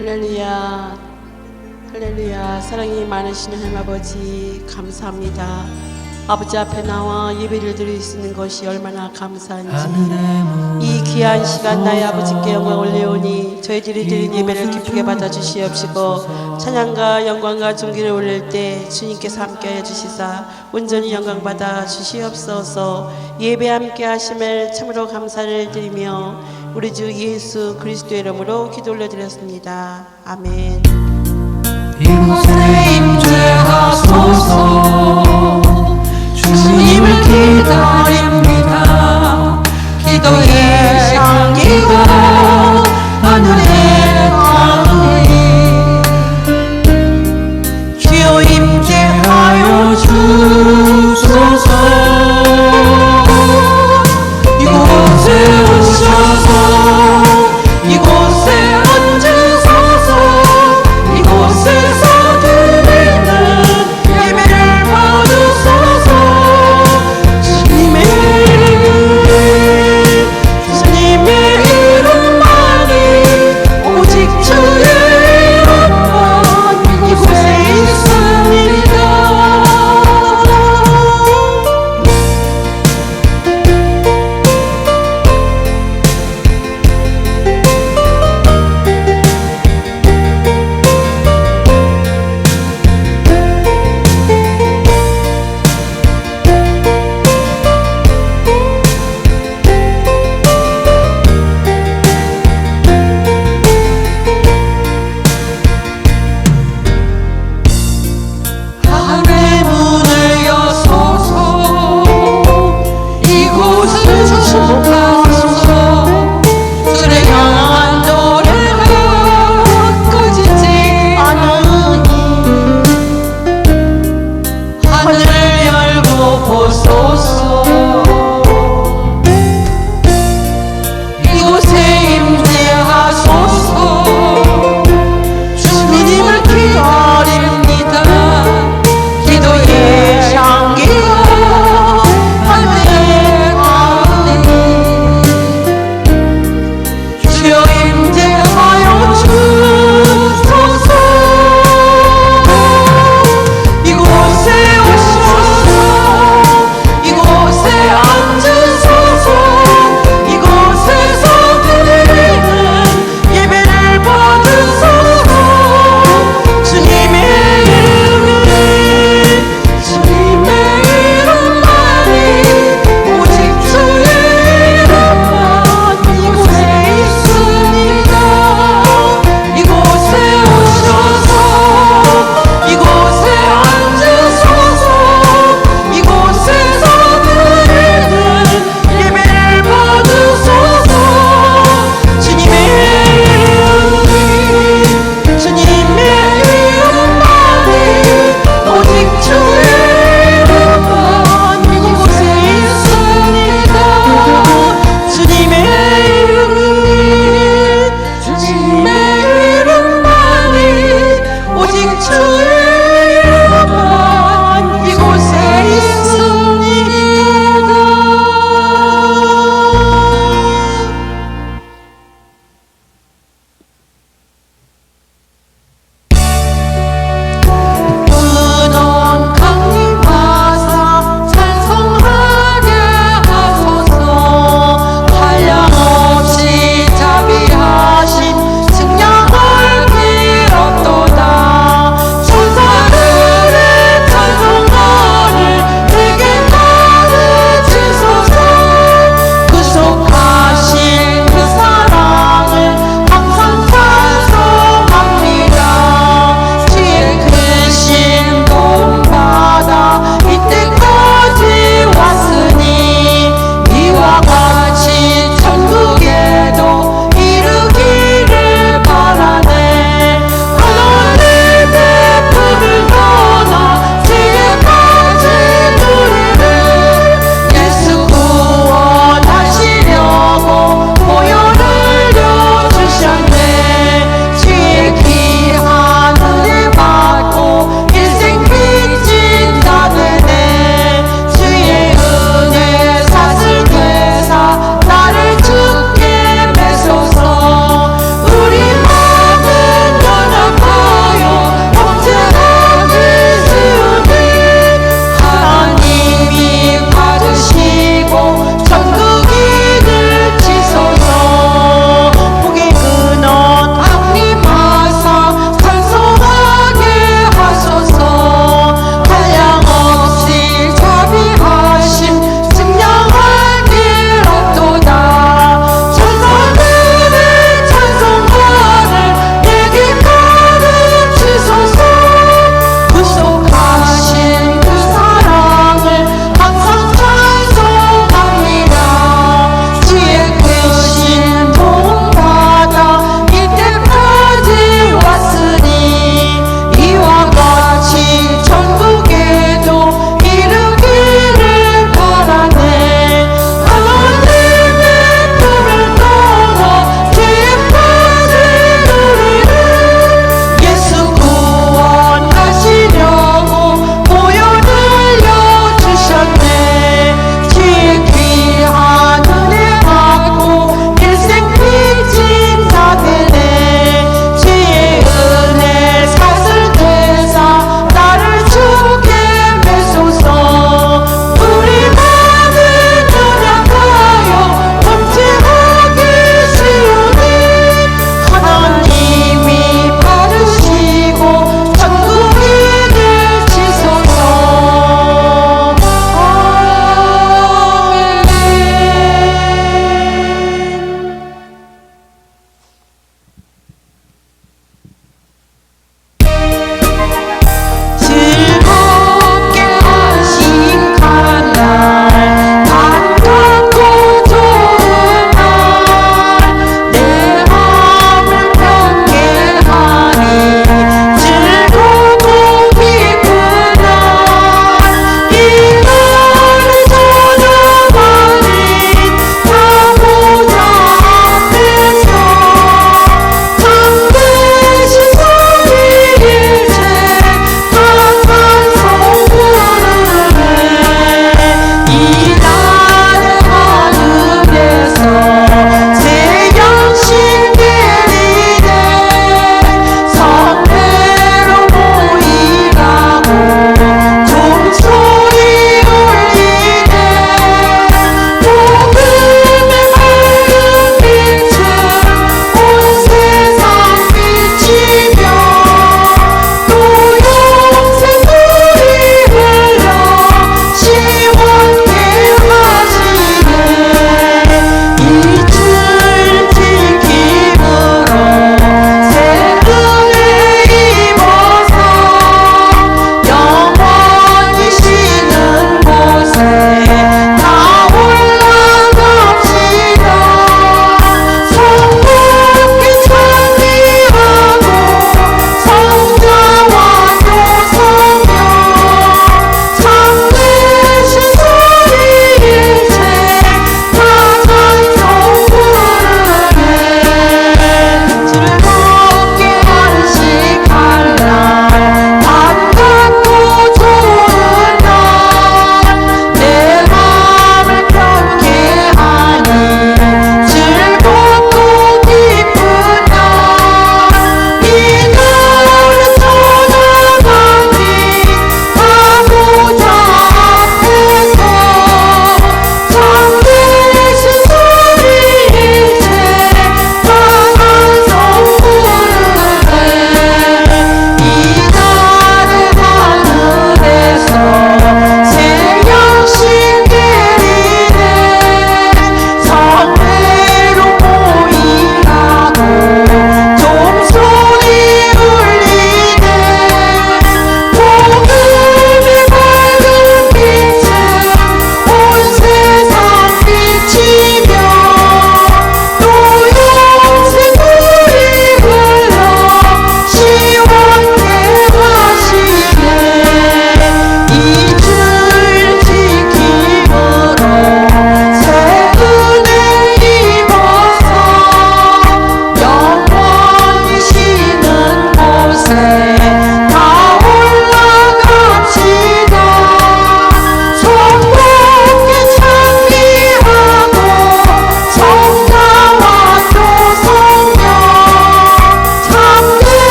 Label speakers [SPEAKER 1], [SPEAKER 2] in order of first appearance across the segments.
[SPEAKER 1] 할렐루야. 할렐루야. 사랑이 많으신 하나님 아버지 감사합니다. 아버지 앞에 나와 예배를 드릴 수 있는 것이 얼마나 감사한지. 이 귀한 시간 나의 아버지께 영광 올려오니 저희들이 드린 예배를 기쁘게 받아주시옵시고 찬양과 영광과 존귀를 올릴 때 주님께서 함께하여 주시사 온전히 영광 받아 주시옵소서. 예배 함께 하심을 참으로 감사를 드리며 우리 주 예수 그리스도의 이름으로 기도 올려드렸습니다. 아멘.
[SPEAKER 2] 이곳에 임재하소서. 주님을 기다립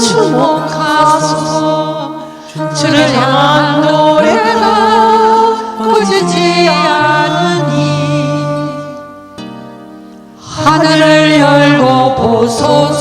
[SPEAKER 2] 주목하소서 주를 향한 노래가 꺼지지 않으니 하늘을 열고 보소서